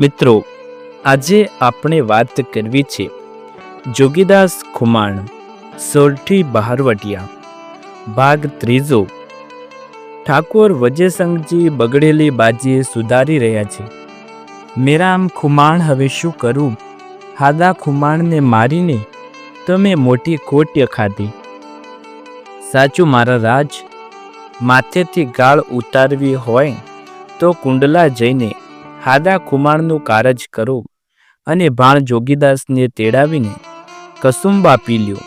મિત્રો, આજે આપણે વાત કરવી છે જોગીદાસ ખુમાણ, સોરઠી બહારવટિયા, ભાગ ત્રીજો. ઠાકોર વજયસંગજી બગડેલી બાજીએ સુધારી રહ્યા છે. મેરામ ખુમાણ, હવે શું કરું? હાદા ખુમાણને મારીને તમે મોટી ખોટ ખાધી સાચું મારા રાજ, માથેથી ગાળ ઉતારવી હોય તો કુંડલા જઈને હાદા ખુમાણનું કારજ કરો અને ભાણ જોગીદાસને તેડાવીને કસુંબા પી લ્યો.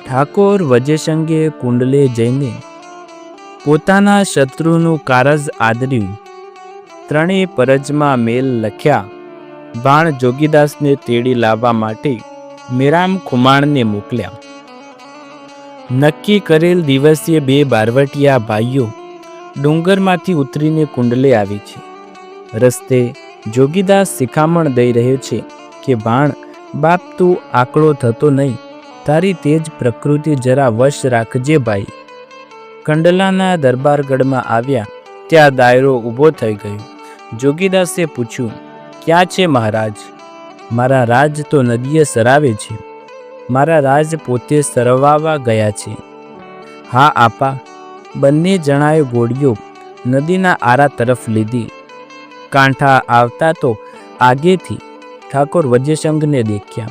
ઠાકોર વજેસંગે કુંડલે જઈને પોતાના શત્રુનું કારજ આદર્યું. ત્રણેય પરજમાં મેલ લખ્યા, ભાણ જોગીદાસને તેડી લાવવા માટે મેરામ ખુમાણને મોકલ્યા. નક્કી કરેલ દિવસે બે બારવટિયા ભાઈઓ ડુંગરમાંથી ઉતરીને કુંડલે આવી છે. રસ્તે જોગીદાસ શિખામણ દઈ રહ્યો છે કે, ભાણ, બાપ તું આકળો થતો નહીં. તારી તેજ પ્રકૃતિ જરા વશ રાખજે ભાઈ. કંડલાના દરબારગઢમાં આવ્યા ત્યાં દાયરો ઊભો થઈ ગયો. જોગીદાસે પૂછ્યું, ક્યાં છે મહારાજ? મારા રાજ તો નદીએ સરાવે છે. મારા રાજ પોતે સરવાવા ગયા છે. હા, આપા. બંને જણાએ ગોળીઓ નદીના આરા તરફ લીધી. કાંઠા આવતા તો આગેથી ઠાકોર વજ્રસંઘને દેખ્યા.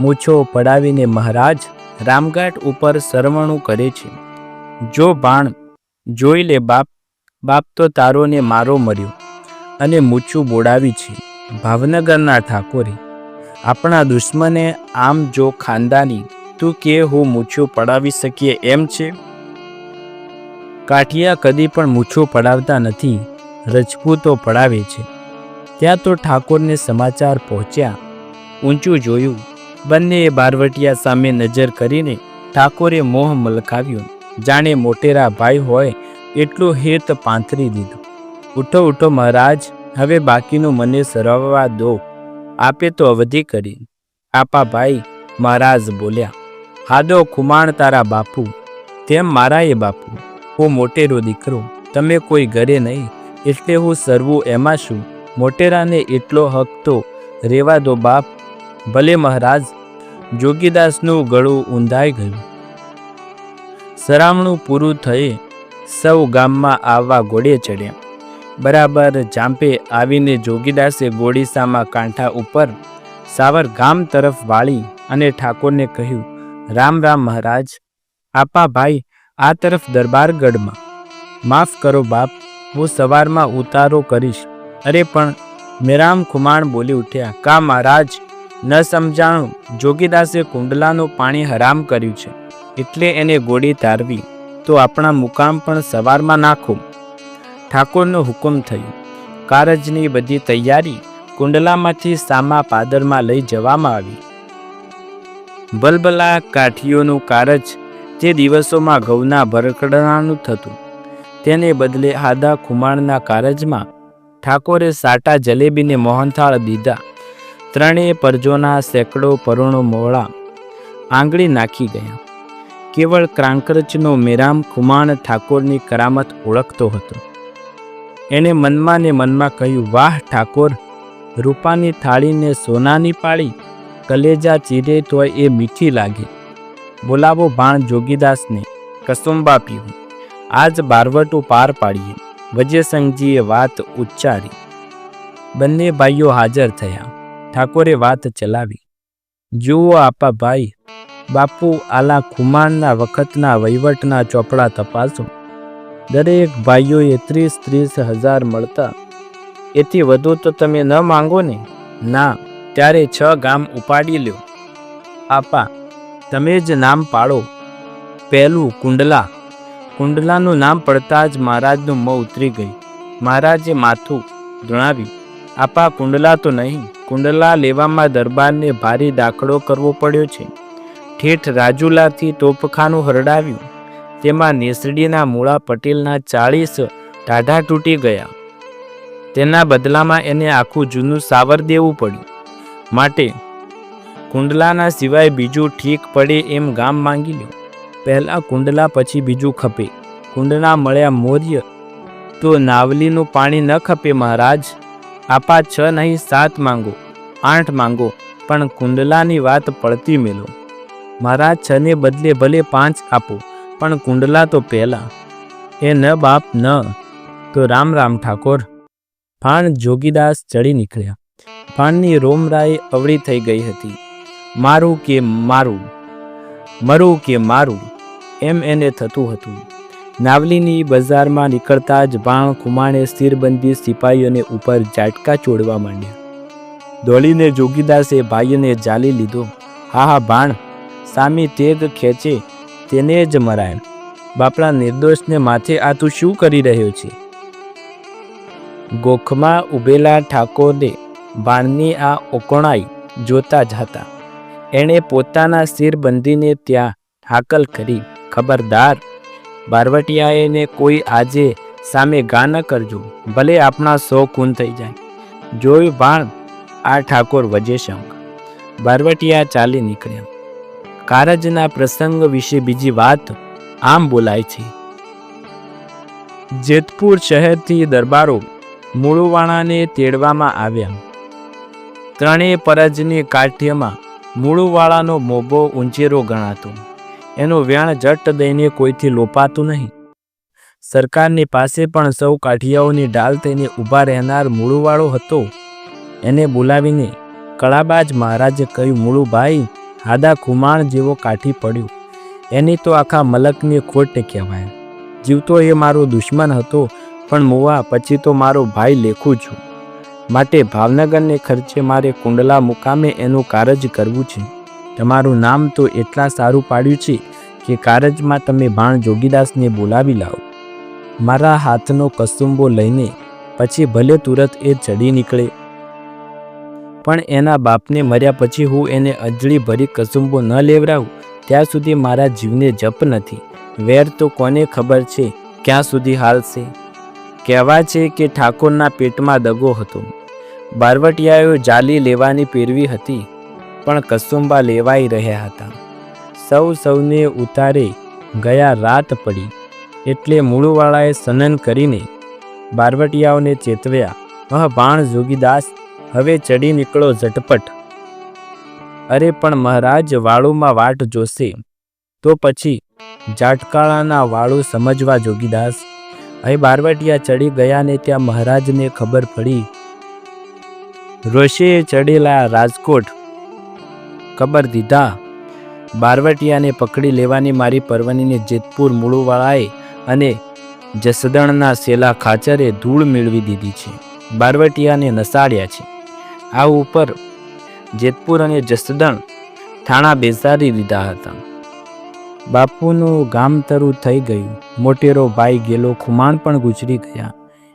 મૂછો પડાવીને મહારાજ રામઘાટ ઉપર સરવણું કરે છે. જો બાણ જોઈ લે બાપ બાપ તો તારોને મારો મર્યો અને મૂછું બોડાવી છે. ભાવનગરના ઠાકોરે, આપણા દુશ્મને આમ જો ખાનદાની, તું કે હું મૂછું પડાવી શકીએ એમ છે? કાઠિયા કદી પણ મૂછો પડાવતા નથી, રજપૂતો પડાવે છે. ત્યાં તો ઠાકોરને સમાચાર પહોંચ્યા. ઊંચું જોયું બંનેએ બારવટિયા સામે નજર કરીને ઠાકોરે મોહ મલકાવ્યો. જાણે મોટેરા ભાઈ હોય, એટલું હેત પાંથરી દીધું. ઉઠો ઉઠો મહારાજ, હવે બાકીનું મને સરવવા દો. આપે તો અવધિ કરી. આપા ભાઈ, મહારાજ બોલ્યા, હાદો ખુમાણ તારા બાપુ. તેમ મારા એ બાપુ. હું મોટેરો દીકરો, તમે કોઈ ઘરે નહીં, એટલે હું સરવું એમાં શું મોટેરાને એટલો હક તો રેવા દો બાપ. ભલે મહારાજ જોગીદાસનું ગળું ઊંધાઈ ગયું. સરામણું પૂરું થયે સૌ ગામમાં આવવા ઘોડે ચડ્યા. બરાબર જાંપે આવીને જોગીદાસે ગોડીસામાં કાંઠા ઉપર સાવર ગામ તરફ વાળી અને ઠાકોરને કહ્યું, રામ રામ મહારાજ. આપા ભાઈ આ તરફ દરબારગઢમાં. માફ કરો બાપ, હું સવારમાં ઉતારો કરીશ. અરે પણ, મેરામ ખુમાણ બોલી ઉઠ્યા, કા મહારાજ, ન સમજાણું? જોગીદાસે કુંડલાનું પાણી હરામ કર્યું છે. એટલે એને ગોળી તારવી. તો આપણા મુકામ પણ સવારમાં નાખો. ઠાકોરનો હુકમ થયો. કારજની બધી તૈયારી કુંડલામાંથી સામા પાદરમાં લઈ જવામાં આવી. બલબલા કાઠીઓનું કારજ તે દિવસોમાં ઘઉંના ભરકડાનું થતું. તેને બદલે આદા ખુમાણના કારજમાં ઠાકોરે સાટા જલેબીને મોહનથાળ દીધા. ત્રણેય પરજોના સેંકડો પરુણો મોળા આંગળી નાખી ગયા. કેવળ ક્રાંકરચનો મેરામ ખુમાણ ઠાકોરની કરામત ઓળખતો હતો. એણે મનમાં ને મનમાં કહ્યું, વાહ ઠાકોર, રૂપાની થાળીને સોનાની પાળી, કલેજા ચીરે તોય એ મીઠી લાગે. બોલાવો ભાણ જોગીદાસને. કસુંબા પીવું આજ બારવટું પાર પાડીએ. વજયસંગજીએ વાત ઉચ્ચારી. બંને ભાઈઓ હાજર થયા. ઠાકોરે વાત ચલાવી. જુઓ આપા ભાઈ, બાપુ આલા ખુમાણના વખતના વહીવટના ચોપડા તપાસો. દરેક ભાઈઓએ ત્રીસ ત્રીસ હજાર મળતા. એથી વધુ તો તમે ન માંગો ને ના, ત્યારે છ ગામ ઉપાડી લ્યો. આપા તમે જ નામ પાડો. પહેલું કુંડલા. કુંડલાનું નામ પડતા જ મહારાજનું મોં ઉતરી ગયું. મહારાજે માથું ધૂણાવ્યું. આપા કુંડલા તો નહીં, કુંડલા લેવામાં દરબારને ભારી દાખલો કરવો પડ્યો છે. ઠેઠ રાજુલાથી તોપખાનું હરડાવ્યું. તેમાં નેસડીના મૂળા પટેલના ચાળીસ ટાઢા તૂટી ગયા. તેના બદલામાં એને આખું જૂનું સાવર દેવું પડ્યું. માટે કુંડલાના સિવાય બીજું ઠીક પડે એમ ગામ માંગી લ્યો. પહેલાં કુંડલા પછી બીજું ખપે. કુંડલા મળ્યા મોર્ય. તો નાવલીનું પાણી ન ખપે મહારાજ. આપા છ નહીં સાત માંગો, આઠ માંગો, પણ કુંડલાની વાત પડતી મેલો. મહારાજ છને બદલે ભલે પાંચ આપો, પણ કુંડલા તો પહેલાં. એ ન બાપ, ન. તો રામ રામ ઠાકોર. ફાણ જોગીદાસ ચડી નીકળ્યા. ફાણની રોમરાય અવળી થઈ ગઈ હતી. મારું કે મારું? મરું કે મારું? એમ એને થતું હતું. નાવલીની બજારમાં નીકળતા જ બાણ કુમાણે સ્થિરબંધી સિપાહીઓને ઉપર ઝાટકા ચોડવા માંડ્યા. દોડીને જોગીદાસે ભાઈને જાલી લીધો. હા હા, બાણ, સામી તેગ ખેંચે, તેને જ મરાય. બાપડા નિર્દોષને માથે આ તું શું કરી રહ્યો છે? ગોખમાં ઊભેલા ઠાકોરને બાણની આ ઓકોણાઈ જોતા જ હતા. એણે પોતાના સિર બંધીને ત્યાં હાકલ કરી. ખબરદાર, બારવટિયાએને કોઈ આજે સામે ગા ન કરજો. ભલે આપણા સો ખૂન થઈ જાય. જોયું ભાણ આ ઠાકોર વજેશંક બારવટિયા ચાલી નીકળ્યા. કારજના પ્રસંગ વિશે બીજી વાત આમ બોલાય છે. જેતપુર શહેરથી દરબારો મૂળવાણાને તેડવામાં આવ્યા. ત્રણેય પરજની કાઠ્યમાં મૂળુવાળાનો મોભો ઊંચેરો ગણાતો. એનું વ્યાણ જટ દઈને કોઈથી લોપાતું નહીં. સરકારની પાસે પણ સૌ કાઠિયાઓની ડાલ થઈને ઊભા રહેનાર મૂળુવાળો હતો. એને બોલાવીને કળાબાજ મહારાજે કહ્યું, મૂળુભાઈ, હાદા ખુમાણ જેવો કાઠી પડ્યો. એની તો આખા મલકની ખોટ કહેવાય જીવતો એ મારો દુશ્મન હતો, પણ મુવા પછી તો મારો ભાઈ લેખું છું. માટે ભાવનગરને ખર્ચે મારે કુંડલા મુકામે એનું કારજ કરવું છે. તમારું નામ તો એટલા સારું પાડ્યું છે કે કારજમાં તમે ભાણ જોગીદાસને બોલાવી લાવો. મારા હાથનો કસુંબો લઈને પછી ભલે તુરત એ ચડી નીકળે. પણ એના બાપને મર્યા પછી હું એને અજળી ભરી કસુંબો ન લેવરાવું, ત્યાં સુધી મારા જીવને જપ નથી. વેર તો કોને ખબર છે ક્યાં સુધી હાલશે? કહેવા છે કે ઠાકોરના પેટમાં દગો હતો. બારવટિયાઓ જાલી લેવાની પેરવી હતી, પણ કસુંબા લેવાઈ રહ્યા હતા. સૌ સૌને ઉતારે ગયા રાત પડી, એટલે મૂળવાળાએ સનન કરીને બારવટિયાઓને ચેતવ્યા, અહ, બાણ જોગીદાસ, હવે ચડી નીકળો ઝટપટ. અરે, પણ મહારાજ, વાળુમાં વાટ જોશે, તો પછી જાટકાળાના વાળું સમજવા જોગીદાસ. અહીં બારવટિયા ચડી ગયા ને ત્યાં મહારાજને ખબર પડી રોષે ચડેલા રાજકોટ કબર દીધા. બારવટિયાને પકડી લેવાની મારી પરવાનીને જેતપુર મૂળુવાળાએ અને જસદણના સેલા ખાચરે ધૂળ મેળવી દીધી છે. બારવટિયાને નસાડ્યા છે. આ ઉપર જેતપુર અને જસદણ થાણા બેસાડી દીધા હતા. બાપુનું ગામતરું થઈ ગયું. મોટેરો ભાઈ ગેલો ખુમાણ પણ ગુજરી ગયા.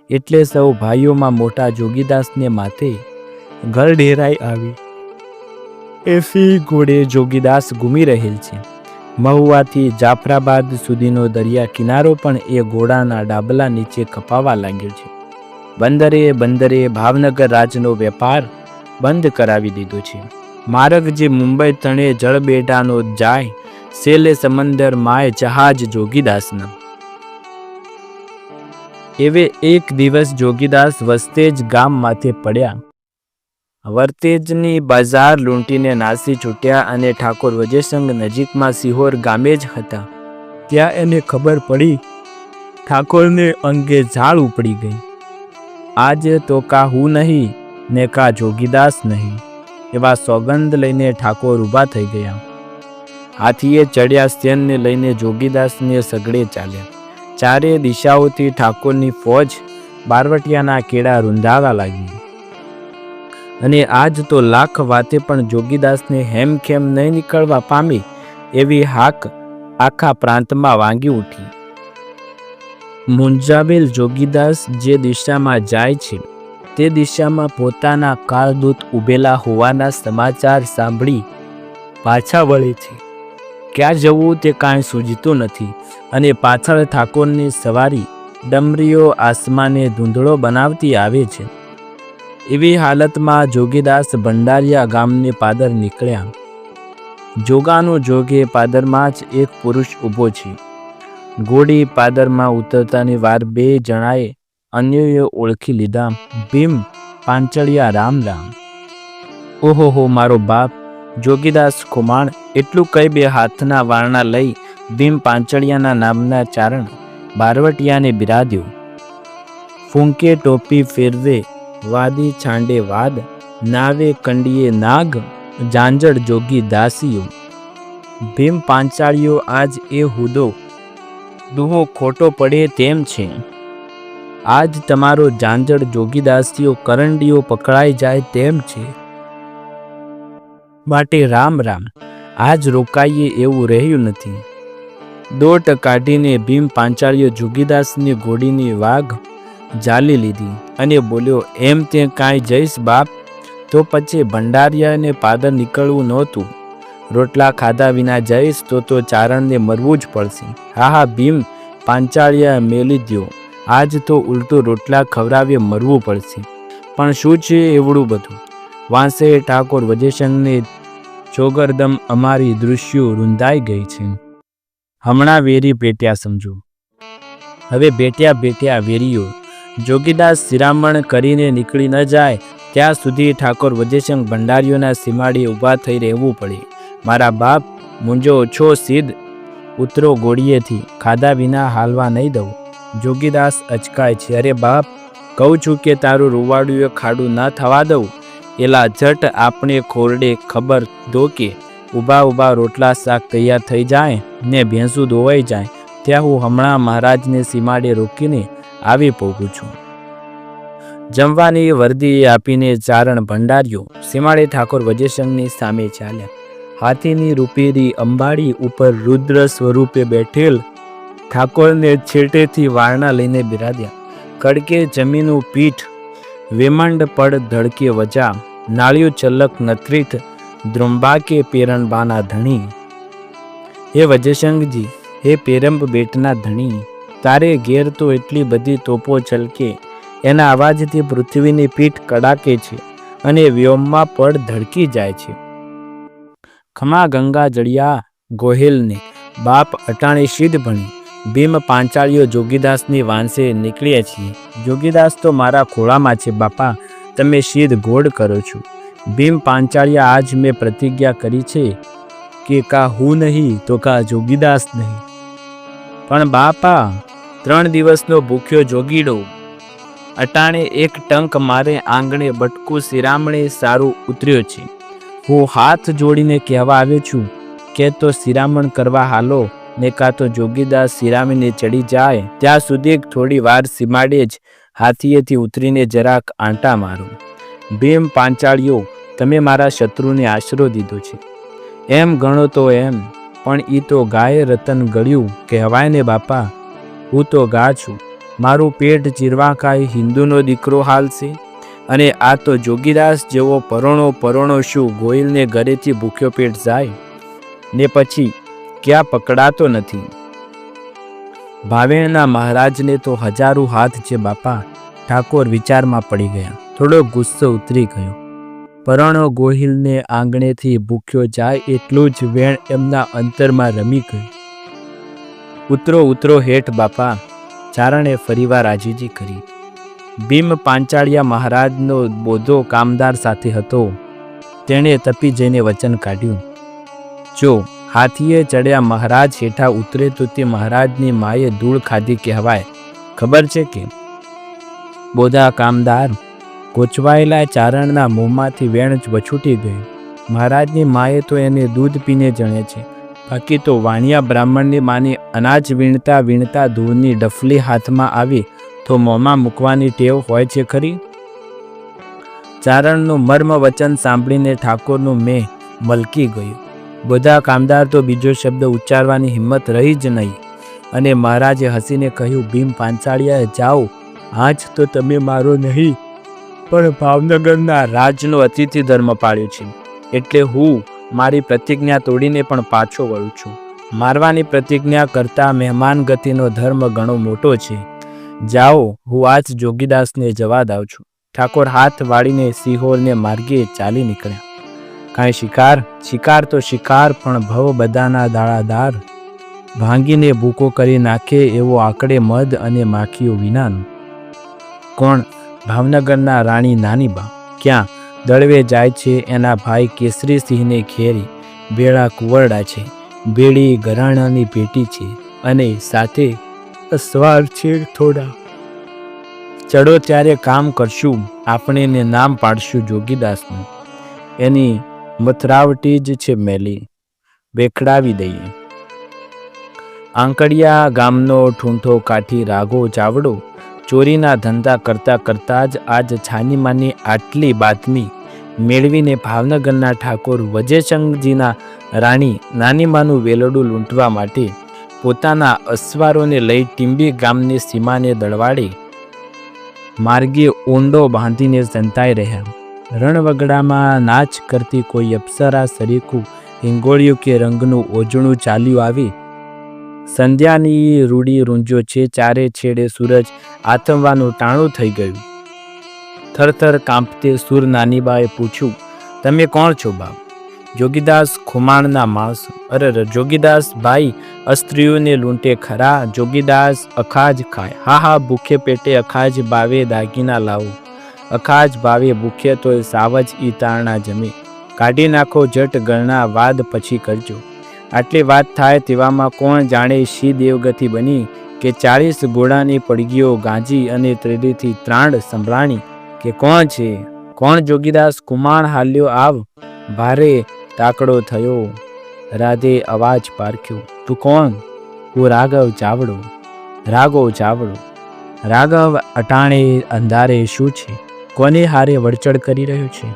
એટલે સૌ ભાઈઓમાં મોટા જોગીદાસને માથે ઘર ઢેરાઈ આવી. એફી ઘોડે જોગીદાસ ઘૂમી રહેલ છે. મહુવાથી જાફરાબાદ સુધીનો દરિયા કિનારો પણ એ ઘોડાના ડાબલા નીચે કપાવા લાગ્યો છે. બંદરે બંદરે ભાવનગર રાજનો વેપાર બંધ કરાવી દીધો છે. માર્ગ જે મુંબઈ તણે જળબેટાનો જાય, સેલે સમંદર માય જહાજ જોગીદાસના. એવે એક દિવસ જોગીદાસ વસ્તેજ જ ગામમાંથી પડ્યા. વર્તેજની બજાર લૂંટીને નાસી છૂટ્યા અને ઠાકોર વજયસંગ નજીકમાં સિહોર ગામે જ હતા. ત્યાં એને ખબર પડી, ઠાકોરને અંગે ઝાડ ઉપડી ગઈ. આજે તો કા હું નહીં, ને કા જોગીદાસ નહીં, એવા સોગંદ લઈને ઠાકોર ઊભા થઈ ગયા. હાથીએ ચડ્યા સ્તેનને લઈને જોગીદાસને સગડે ચાલ્યા. ચારે દિશાઓથી ઠાકોરની ફોજ બારવટિયાના કેળા રૂંધાવા લાગી. અને આજ તો લાખ વાતે પણ જોગીદાસને હેમખેમ નહીં નીકળવા પામી, એવી હાક આખા પ્રાંતમાં વાંગી ઉઠી. મુંજાબેલ જોગીદાસ જે દિશામાં જાય છે, તે દિશામાં પોતાના કાળદૂત ઊભેલા હોવાના સમાચાર સાંભળી પાછા વળે છે. ક્યાં જવું તે કાંઈ સૂઝતું નથી અને પાછળ ઠાકોરની સવારી ડમરીઓ આસમાને ધૂંધળો બનાવતી આવે છે. એવી હાલતમાં જોગીદાસ ભંડારિયા ગામને પાદર નીકળ્યા. જોગાનું જોગે પાદરમાં જ એક પુરુષ ઊભો છે. ઘોડી પાદરમાં ઉતરતાની વાર બે જણાએ અન્યોએ ઓળખી લીધા, ભીમ, પાંચળિયા રામ રામ. ઓહો, હો, મારો બાપ, જોગીદાસ ખુમાણ, એટલું કઈ બે હાથના વારણા લઈ ભીમ પાંચળિયાના નામના ચારણ બારવટિયાને બિરાદ્યો. ફૂંકે ટોપી ફેરવે વાદી છાંડે વાદ, નાવે કંડીએ નાગ જાંજડ જોગી દાસીઓ. ભીમ પાંચાળીઓ આજ એ હુદો, દુહો ખોટો પડે તેમ છે. આજ તમારો જાંજડ જોગીદાસીઓ કરંડીઓ પકડાઈ જાય તેમ છે. માટે રામ રામ, આજ રોકાઈએ એવું રહ્યું નથી. દોટ કાઢીને ભીમ પાંચાળીઓ જોગીદાસની ઘોડીની વાઘ જાલી લીધી અને બોલ્યો, એમ તે કાંઈ જઈશ બાપ? તો પછી ભંડારિયાને પાદર નીકળવું નહોતું. રોટલા ખાધા વિના જઈશ તો તો ચારણને મરવું જ પડશે. હા હા, ભીમ પાંચાળિયા મેલી દ્યો. આજ તો ઉલટું રોટલા ખવડાવીએ મરવું પડશે. પણ શું છે એવડું બધું? વાંસે ઠાકોર વજેશંગને ચોગરદમ અમારી દૃશ્યો રૂંધાઈ ગઈ છે. હમણાં વેરી પેટ્યા સમજો. હવે બેટ્યા બેટ્યા વેરીઓ જોગીદાસ શિરામણ કરીને નીકળી ન જાય, ત્યાં સુધી ઠાકોર વજેશંગ ભંડારીઓના સીમાડી ઊભા થઈ રહેવું પડે. મારા બાપ મુંજો ઓછો સિદ્ધ ઉતરો ગોળીએથી, ખાધા વિના હાલવા નહીં દઉં. જોગીદાસ અચકાય છે, અરે બાપ, કહું છું કે તારું રૂવાડું ખાડું ના થવા દઉં. એલા જટ આપણે ખોરડે ખબર દો કે ઊભા ઊભા રોટલા શાક તૈયાર થઈ જાય ને ભેંસું ધોવાઈ જાય. ત્યાં હું હમણાં મહારાજને સીમાડે રોકીને આવી પહોંચું છું. જમવાની વર્દી આપીને ચારણ ભંડાર્યો સીમાડે ઠાકોર વજેશંગની સામે ચાલ્યા. હાથીની રૂપેરી અંબાડી ઉપર રુદ્ર સ્વરૂપે બેઠેલ ઠાકોરને છેટેથી વારણા લઈને બિરાદ્યા. કડકે જમીનું પીઠ, વેમંડ પડ ધડકે વજા, નાળિયું ચલક નત્રિત દ્રુંબાકે પેરણબાના ધણી. હે વજેશંગજી, હે પેરંબ બેટના ધણી. તારે ઘેર તો એટલી બધી તોપો છલકે. એના અવાજથી પૃથ્વીની પીઠ કડાકે છે અને વ્યોમમાં પડ ધડકી જાય છે. ખમા ગંગા જડિયા ગોહિલને બાપ અટાણે સિદ્ધ ભણી. ભીમ પાંચાળીઓ જોગીદાસની વાંસે નીકળ્યા છીએ. જોગીદાસ તો મારા ખોળામાં છે બાપા, તમે સિદ્ધ ગોળ કરો છો. ભીમ પાંચાળિયા આજ મેં પ્રતિજ્ઞા કરી છે કે કા હું નહીં તો કા જોગીદાસ નહીં. પણ બાપા ત્રણ દિવસનો ભૂખ્યો જોગીડો. અટાણે એક ટંક મારે આંગણે બટકું શિરામણે સારું ઉતર્યો છે. હું હાથ જોડીને કહેવા આવ્યો છું, કે તો શિરામણ કરવા હાલો, ને કાં તો જોગીદાસ શિરામીને ચડી જાય, ત્યાં સુધી થોડી વાર સીમાડે જ, હાથીએથી ઉતરીને જરાક આંટા મારો. ભીમ પાંચાળીઓ, તમે મારા શત્રુને આશરો દીધો છે. એમ ગણો તો એમ, પણ ઈ તો ગાય રતન ગળ્યું, કહેવાય ને બાપા હું તો ગા છું. મારું પેટ ચીરવા કાંઈ હિન્દુનો દીકરો હાલશે અને આ તો જોગીદાસ જેવો પરોણો પરોણો શું ગોયલને ઘરેથી ભૂખ્યો પેટ જાય? ને પછી ક્યાં પકડાતો નથી? ભાવેણના મહારાજને તો હજારો હાથ છે બાપા. ઠાકોર વિચારમાં પડી ગયા. થોડો ગુસ્સો ઉતરી ગયો. પરણો ગોહિલને આંગણેથી ભૂખ્યો જાય એટલું જ વેણ એમના અંતરમાં રમી ગયું. ઉતરો ઉતરો હેઠ બાપા, ચારણે ફરીવાર આજીજી કરી. ભીમ પાંચાળિયા મહારાજનો બોધો કામદાર સાથે હતો. તેણે તપી જઈને વચન કાઢ્યું. જો, હાથીએ ચડ્યા મહારાજ હેઠા ઉતરે તો તે મહારાજની માએ ધૂળ ખાધી કહેવાય. ખબર છે કે? બોધા કામદાર કોચવાયેલા ચારણના મોંમાંથી વેણ વછૂટી ગયું. મહારાજની માએ તો એને દૂધ પીને જણે છે. બાકી તો વાણિયા બ્રાહ્મણની માની અનાજ વીણતા વીણતા ધૂળની ડફલી હાથમાં આવી તો મોંમાં મૂકવાની ટેવ હોય છે ખરી? ચારણનું મર્મ વચન સાંભળીને ઠાકોરનું મેં મલકી ગયું. બધા કામદાર તો બીજો શબ્દ ઉચ્ચારવાની હિંમત રહી જ નહીં. અને મહારાજે હસીને કહ્યું, ભીમ પાંચાળિયા જાઓ, આજ તો તમે મારો નહીં, પણ ભાવનગરના રાજનો અતિથિ ધર્મ પાળ્યો છે. એટલે હું મારી પ્રતિજ્ઞા તોડીને પણ પાછો વળું છું. મારવાની પ્રતિજ્ઞા કરતા મહેમાન ગતિનો ધર્મ ઘણો મોટો છે. જાઓ, હું આજ જોગીદાસને જવા દઉં છું. ઠાકોર હાથ વાળીને સિહોરને માર્ગે ચાલી નીકળ્યા. કાંઈ શિકાર? શિકાર તો શિકાર, પણ ભવ બધાના દાળાદાર ભાંગીને ભૂકો કરી નાખે એવો આકડે મધ અને માખીઓ વિનાનું. કોણ? ભાવનગરના રાણી નાનીબા. ક્યાં? દળવે જાય છે, એના ભાઈ કેસરીસિંહને ઘેરી બેડા કુંવરડા છે. બેડી ઘરાણાની ભેટી છે અને સાથે અસવાર છે થોડા. ત્યારે કામ કરશું આપણે એને નામ પાડશું જોગીદાસનું. એની મથરાવટી જ છે મેલી, બેખડાવી દઈએ. આંકડિયા ગામનો ઠૂંઠો કાઠી રાઘો ચાવડો ચોરીના ધંધા કરતા કરતા જ આજ છાનીમાની આટલી બાતમી મેળવીને ભાવનગરના ઠાકોર વજયશંકજીના રાણી નાનીમાનું વેલડું લૂંટવા માટે પોતાના અસવારોને લઈ ટીંબી ગામની સીમાને દળવાડી માર્ગે ઊંડો બાંધીને સંતાઈ રહ્યા. રણવગડામાં નાચ કરતી કોઈ અપ્સરા સરીકું હિંગોળિયું કે રંગનું ઓજણું ચાલ્યું આવી. સંધ્યાની રૂડી રૂંજો છે, ચારે છેડે સૂરજ આથમવાનું ટાણું થઈ ગયું. થરથર કાંપતે સુર નાનીબાએ પૂછ્યું, તમે કોણ છો બાપ? જોગીદાસ ખુમાણના માણસ અરે જોગીદાસ ભાઈ, અસ્ત્રીઓને લૂંટે ખરા, જોગીદાસ અખાજ ખાય. હા હા, ભૂખે પેટે અખાજ બાવે, દાગીના લાવો. અખાજ ભાવે ભૂખે તોય સાવજ ઈ તારણા જમે. કાઢી નાખો જટ ગણના વાદ પછી કરજો. આટલી વાત થાય તેવામાં કોણ જાણે શી દેવગતિ બની કે ચાળીસ ઘોડાની પડગીઓ ગાંજી અને ત્રેડીથી ત્રાંડ સંભળાણી. કે કોણ છે? કોણ જોગીદાસ કુમાણ હાલ્યો આવ? ભારે તાકડો થયો. રાધે અવાજ પારખ્યો, તું કોણ? હું રાઘવ ચાવડો. રાઘવ ચાવડો. રાઘવ અટાણે અંધારે શું છે? કોને હારે વળચડ કરી રહ્યો છે?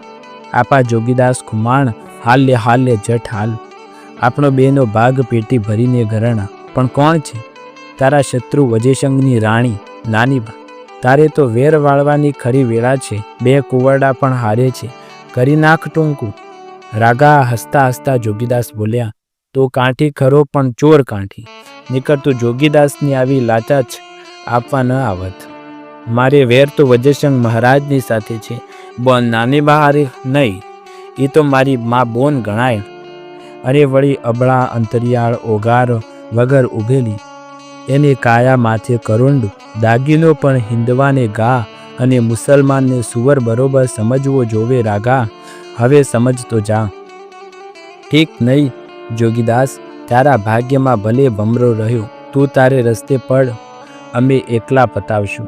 આપા જોગીદાસ કુમાણ, હાલ્ય હાલ્ય જટ હાલ. આપણો બેનો ભાગ પેટી ભરીને ઘરણા. પણ કોણ છે? તારા શત્રુ વજેશંગની રાણી નાનીબા તારે તો વેર વાળવાની ખરી વેળા છે. બે કુવરડા પણ હારે છે. કરી નાખ ટૂંકું. રાગા હસતા હસતા જોગીદાસ બોલ્યા, તો કાંઠી ખરો પણ ચોર કાંઠી. નીકળતું જોગીદાસની આવી લાચાચ આપવા ન આવત. મારે વેર તો વજયશંગ મહારાજની સાથે છે. બોન નાની બહારે નહીં. એ તો મારી મા બોન ગણાય. અરે વળી અબળા અંતરિયાળ ઓગાર વગર ઊભેલી એને કાયા માથે કરુંડ દાગીનો પણ હિન્દવાને ગા અને મુસલમાનને સુવર બરોબર સમજવો જોવે રાગા. હવે સમજતો જા. ઠીક નહીં, જોગીદાસ, તારા ભાગ્યમાં ભલે ભમરો રહ્યો, તું તારે રસ્તે પડ, અમે એકલા પતાવશું.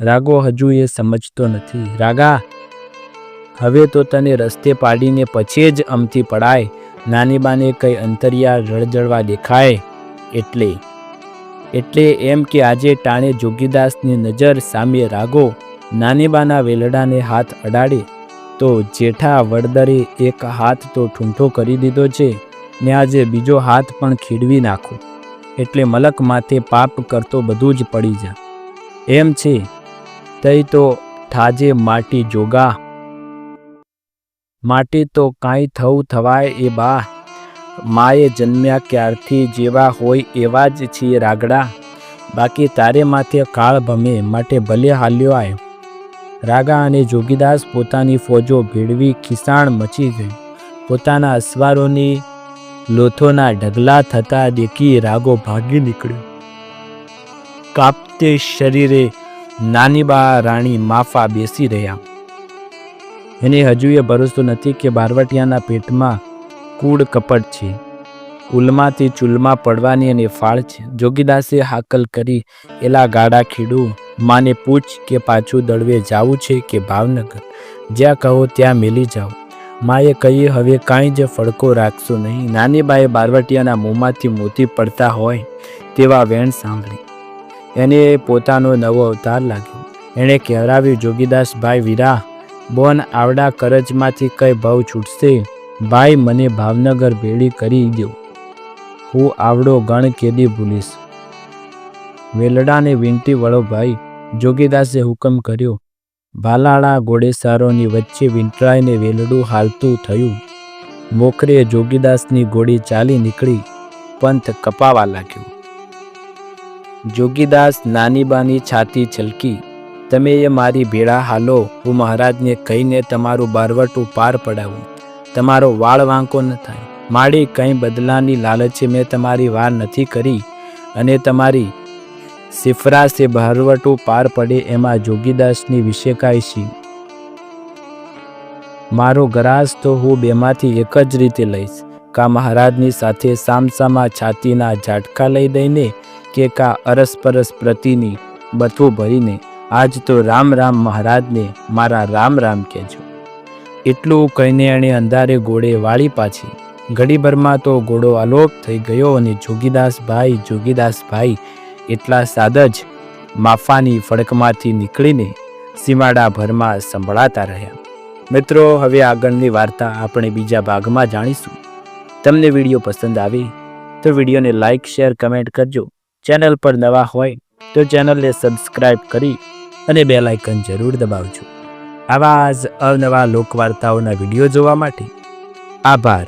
રાગો હજુ એ સમજતો નથી. રાગા, હવે તો તને રસ્તે પાડીને પછી જ અમથી પડાય. નાની બાને કઈ અંતરિયા રળજળવા દેખાય. એટલે એટલે એમ કે આજે ટાણે જોગીદાસની નજર સામે રાગો, નાનીબાના વેલડાને હાથ અડાડે. તો જેઠા વડદરે એક હાથ તો ઠૂંઠો કરી દીધો છે, ને આજે બીજો હાથ પણ ખીડવી નાખો. એટલે મલક માથે પાપ કરતો બધું જ પડી જા. એમ છે. તઈ તો ઠાજે માટી જોગા. માટી તો કાંઈ થવું થવાય એ બા. માએ જન્મ્યા ક્યારથી જેવા હોય એવા જ છીએ રાગડા. બાકી તારે માથે કાળ ભમે, માટે ભલે હાલ્યો આય. રાગા અને જોગીદાસ પોતાની ફોજો ભેળવી ખિસાણ મચી ગઈ. પોતાના અસવારોની લોથોના ઢગલા થતા દેખી રાગો ભાગી નીકળ્યો. કાપતે શરીરે નાની બા રાણી માફા બેસી રહ્યા. એને હજુ એ ભરોસો નથી કે બારવટિયાના પેટમાં કૂડ કપટ છે. ઉલમાંથી ચૂલમાં પડવાની અને ફાળ છે. જોગીદાસે હાકલ કરી, એલા ગાડા ખીડું, માને પૂછ કે પાછું દળવે જાવું છે કે ભાવનગર? જ્યાં કહો ત્યાં મેલી જાઓ. માએ કહી હવે કાંઈ જ ફડકો રાખશો નહીં. નાની બાએ બારવટિયાના મોંમાંથી મોતી પડતા હોય તેવા વેણ સાંભળી. એને પોતાનો નવો અવતાર લાગ્યો. એણે કહેવરાવ્યું જોગીદાસભાઈ વીરા, બોન આવડા કરજમાંથી કઈ ભાવ છૂટશે? ભાઈ મને ભાવનગર ભેળી કરી દો હું આવડો ગણ કેદી ભૂલીશ. વેલડાને વિનંતી વળો ભાઈ, જોગીદાસે હુકમ કર્યો. ભાલાળા ઘોડેસારોની વચ્ચે વીંટળાઈને વેલડું હાલતું થયું. મોખરે જોગીદાસની ઘોડી ચાલી નીકળી, પંથ કપાવા લાગ્યો. જોગીદાસ નાનીબાની છાતી છલકી, તમે એ મારી ભેળા હાલો, હું મહારાજને કહીને તમારું બારવટું પાર પડાવું. તમારો વાળ વાંકો ન થાય. મારી કંઈ બદલાની લાલચે મેં તમારી વાર નથી કરી અને તમારી સિફરાસે બહારવટું પાર પડે એમાં જોગીદાસની વિશેકાય છે મારો ગરાસ તો હું બેમાંથી એક જ રીતે લઈશ. કા મહારાજની સાથે સામસામા છાતીના ઝાટકા લઈ દઈને કે કા અરસપરસ પ્રતિની બથું ભરીને. આજ તો રામ રામ મહારાજને મારા રામ રામ કહેજો. એટલું કહીને એણે અંધારે ઘોડે વાળી પાછી. ઘડીભરમાં તો ઘોડો આલોપ થઈ ગયો અને જોગીદાસભાઈ જોગીદાસભાઈ, એટલા સાદ જ માફાની ફડકમાંથી નીકળીને સીમાડાભરમાં સંભળાતા રહ્યા. મિત્રો, હવે આગળની વાર્તા આપણે બીજા ભાગમાં જાણીશું. તમને વીડિયો પસંદ આવે તો વિડીયોને લાઇક શેર, કમેન્ટ કરજો. ચેનલ પર નવા હોય તો ચેનલને સબસ્ક્રાઈબ કરી અને બે લાઇકન જરૂર દબાવજો. આવા જ અવનવા લોકવાર્તાઓના વીડિયો જોવા માટે આભાર.